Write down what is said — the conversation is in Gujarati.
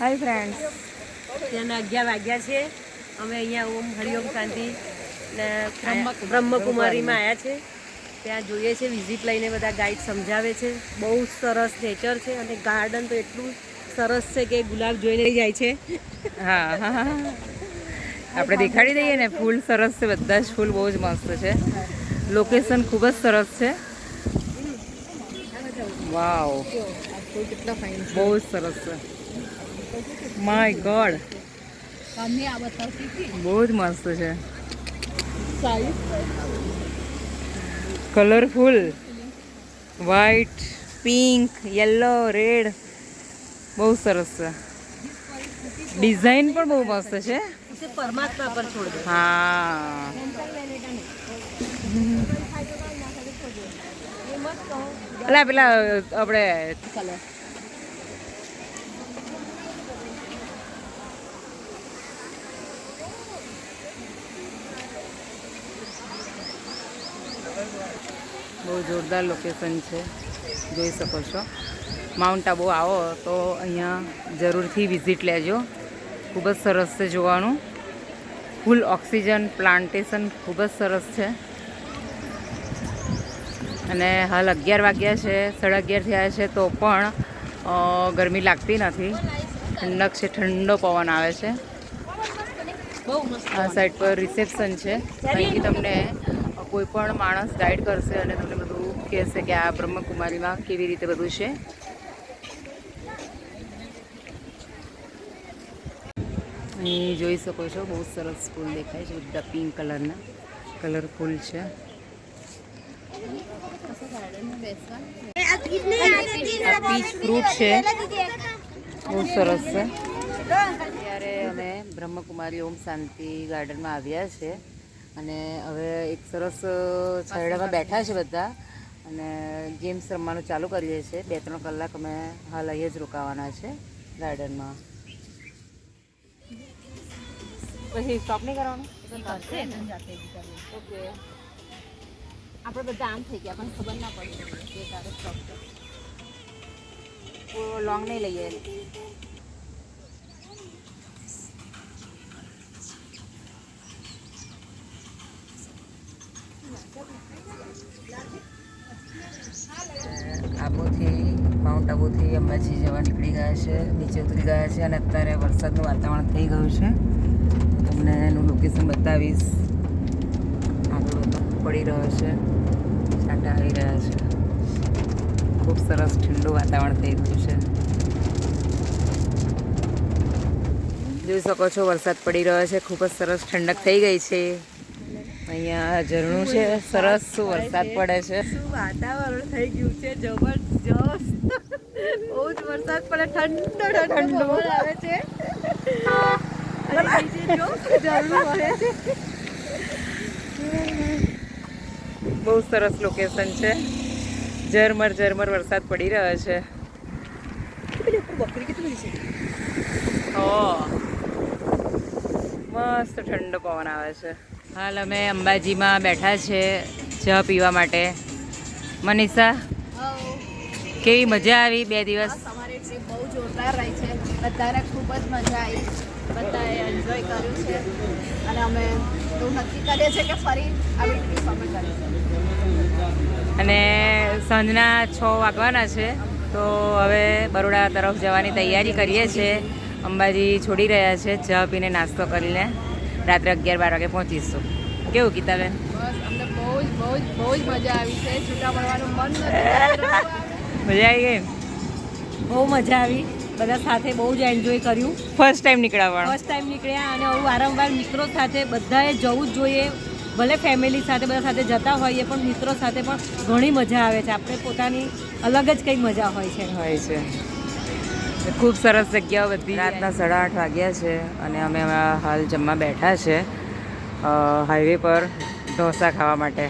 હાય ફ્રેન્ડ્સ ત્યાંના અગિયાર વાગ્યા છે. અમે અહીંયા ઓમ હરિઓમ શાંતિ બ્રહ્મકુમારીમાં. આવ્યા છે. ત્યાં જોઈએ છે વિઝિટ લઈને બધા ગાઈડ સમજાવે છે. બહુ સરસ નેચર છે અને ગાર્ડન તો એટલું સરસ છે કે ગુલાબ જોઈને લઈ જાય છે. હા હા હા. આપણે દેખાડી દઈએ ને ફૂલ સરસ છે બધા જ ફૂલ બહુ જ મસ્ત છે. લોકેશન ખૂબ જ સરસ છે. વાવ બહુ જ સરસ છે. માય ગોડ બહુ જ મસ્ત છે. Colourful white pink yellow red બહુ સરસ છે. ડિઝાઇન પણ બહુ મસ્ત છે. પરમાત્મા પર છોડ હા. એટલે પેલા આપણે બહુ જોરદાર લોકેશન છે. જોઈ શકો છો. માઉન્ટ આબુ આવો તો અહીંયા જરૂરથી વિઝિટ લેજો. ખૂબ જ સરસ છે જોવાનું. ફૂલ ઓક્સિજન પ્લાન્ટેશન ખૂબ જ સરસ છે. અને હાલ અગિયાર વાગ્યા છે સાડા અગિયાર થયા છે તો પણ ગરમી લાગતી નથી. ઠંડક છે ઠંડો પવન આવે છે. આ સાઈડ પર રિસેપ્શન છે. અહીંથી તમને કોઈ પણ માણસ ગાઈડ કરશે અને તમને બધું કહેશે કે આ બ્રહ્મકુમારીમાં કેવી રીતે બધું છે. અહીં જોઈ શકો છો, બહુ સરસ ફૂલ દેખાય છે, બધા પિંક કલરના કલરફુલ છે. પીચ ફ્રૂટ છે, બહુ સરસ છે. અત્યારે અમે બ્રહ્મકુમારી ઓમ શાંતિ ગાર્ડનમાં આવ્યા છે. અને હવે એક સરસ છરડામાં બેઠા છે બધા. અને ગેમ્સ રમવાનું ચાલુ કરીએ છીએ બે ત્રણ કલાક અમે હાલ અહીંયા જ રોકાવાના છે ગાર્ડનમાં. પછી સ્ટોપ નહીં કરવાનું? ઓકે. આપણે બધા આમ થઈ ગયા પણ ખબર ના પડી. કે તારે સ્ટોપ લોંગ નહીં લઈએ. આબુથી, માઉન્ટ આબુથી અંબાજી જવા નીકળી ગયા છે. નીચે ઉતરી ગયા છે અને અત્યારે વરસાદનું વાતાવરણ થઈ ગયું છે. તમને એનું લોકેશન બતાવીશ. આગળ પડી રહ્યો છે. છાંટા આવી રહ્યા છે. ખૂબ સરસ ઠંડુ વાતાવરણ થઈ ગયું છે. જોઈ શકો છો વરસાદ પડી રહ્યો છે. ખૂબ જ સરસ ઠંડક થઈ ગઈ છે. અહીંયા ઝરણું છે સરસ વરસાદ પડે છે. શું વાતાવરણ થઈ ગયું છે જબરજસ્ત. બહુ જ વરસાદ પડે ઠંડો ઠંડો પવન આવે છે. બહુ સરસ લોકેશન છે. ઝરમર ઝરમર વરસાદ પડી રહ્યો છે. બકરી કેટલી છે? મસ્ત ઠંડો પવન આવે છે. હાલ અમે અંબાજીમાં બેઠા છે ચા પીવા માટે. મનીષા કેવી મજા આવી બે દિવસ? અમારી ટ્રીપ બહુ જોરદાર રહી છે. બધાને ખૂબ જ મજા આવી. બધાએ એન્જોય કર્યું છે. અને અમે એવું નક્કી કરીએ છીએ કે ફરી આવી ટ્રીપ અમે કરીશું અને સાંજના છ વાગવાના છે તો હવે બરોડા તરફ જવાની તૈયારી કરીએ છીએ. અંબાજી છોડી રહ્યા છે ચા પીને નાસ્તો કરીને. રાત્રે અગિયાર બાર વાગે પહોંચીશું. કેવું ગીતાબેન બસ અમને બહુ જ બહુ જ બહુ જ મજા આવી છે. છૂટા મળવાનું મન મજા આવી ગઈ બહુ મજા આવી. બધા સાથે બહુ જ એન્જોય કર્યું. ફર્સ્ટ ટાઈમ નીકળ્યા ફર્સ્ટ ટાઈમ નીકળ્યા અને હું વારંવાર મિત્રો સાથે બધાએ જવું જ જોઈએ. ભલે ફેમિલી સાથે બધા સાથે જતા હોઈએ પણ મિત્રો સાથે પણ ઘણી મજા આવે છે. આપણે પોતાની અલગ જ કંઈક મજા હોય છે. હોય છે. ખૂબ સરસ જગ્યાઓ બધી. રાતના સાડા આઠ વાગ્યા છે અને અમે હાલ જમવા બેઠા છે હાઈવે પર ઢોસા ખાવા માટે.